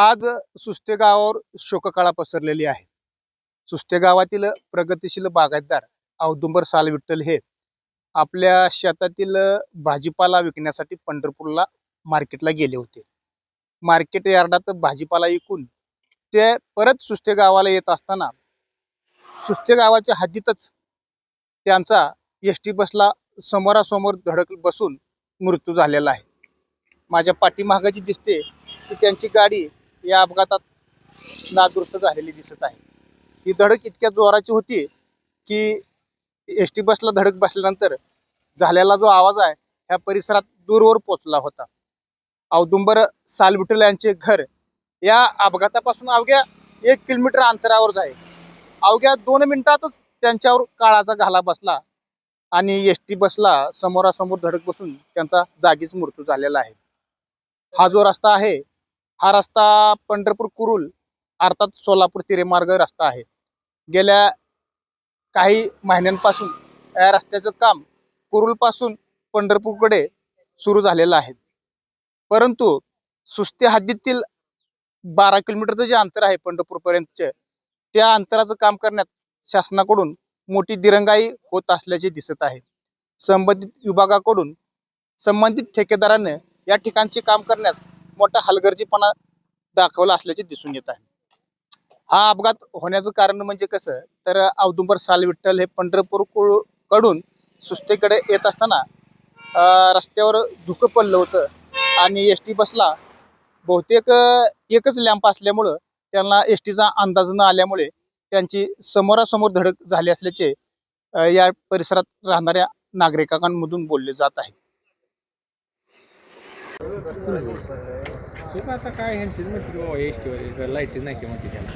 आज सुस्ते गावावर शोककळा पसरलेली आहे. सुस्ते गावातील प्रगतिशील बागायतदार औदुंबर साल विठ्ठल हे आपल्या शेतातील भाजीपाला विकण्यासाठी पंढरपूरला मार्केटला गेले होते. मार्केट यार्डात भाजीपाला विकून ते परत सुस्ते गावाला येत असताना सुस्ते गावाच्या हद्दीतच त्यांचा एस टी बसला समोरासमोर धडक बसून मृत्यू झालेला आहे. माझ्या पाठीमागाची दिसते की त्यांची गाडी या अपघातात नादुरुस्त झालेली दिसत आहे. ही धडक इतक्या जोराची होती की एस टी बसला धडक बसल्यानंतर झालेला जो आवाज आहे ह्या परिसरात दूरवर पोचला होता. औदुंबर सालविटल यांचे घर या अपघातापासून अवघ्या एक किलोमीटर अंतरावर आहे. अवघ्या दोन मिनिटातच त्यांच्यावर काळाचा घाला बसला आणि एस टी बसला समोरासमोर धडक बसून त्यांचा जागीच मृत्यू झालेला आहे. हा जो रस्ता आहे हा रस्ता पंढरपूर कुरुल अर्थात सोलापूर तिरेमार्ग रस्ता आहे. गेल्या काही महिन्यांपासून या रस्त्याचं काम कुरुलपासून पंढरपूरकडे सुरू झालेलं आहे. परंतु सुस्ती हद्दीतील बारा किलोमीटरचं जे अंतर आहे पंढरपूरपर्यंतचे त्या अंतराचं काम करण्यात शासनाकडून मोठी दिरंगाई होत असल्याचे दिसत आहे. संबंधित विभागाकडून संबंधित ठेकेदाराने या ठिकाणचे काम करण्यास मोठा हलगर्जीपणा दाखवला असल्याचे दिसून येत आहे. हा अपघात होण्याचं कारण म्हणजे कसं? तर औदुंबर साल विठ्ठल हे पंढरपूरकडून सुस्तेकडे येत असताना रस्त्यावर धुकं पडलं होतं आणि एस टी बसला. बहुतेक एकच लॅम्प असल्यामुळं त्यांना एस टीचा अंदाज न आल्यामुळे त्यांची समोरासमोर धडक झाली असल्याचे या परिसरात राहणाऱ्या नागरिकांमधून बोलले जात आहे. सुख आता काय ह्यांचीच म्हटली बाबा एस टीवर नाही म्हणते त्याला.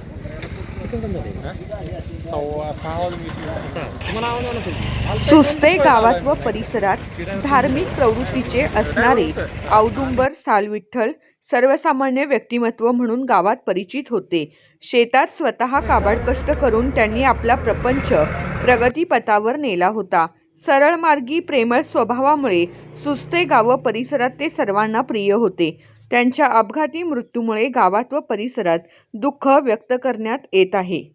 सव्वा सहा वाजून वीस मिनिटं. तुम्हाला आवाज आला असेल. सुस्ते गावात व परिसरात धार्मिक प्रवृत्तीचे असणारे औदुंबर सालविठ्ठल सर्वसामान्य व्यक्तिमत्व म्हणून गावात परिचित होते. शेतात स्वतः काबाड कष्ट करून त्यांनी आपला प्रपंच प्रगतीपथावर नेला होता. सरळमार्गी प्रेमळ स्वभावामुळे सुस्ते गाव परिसरात ते सर्वांना प्रिय होते. त्यांच्या अपघाती मृत्यूमुळे गावात व परिसरात दुःख व्यक्त करण्यात येत आहे.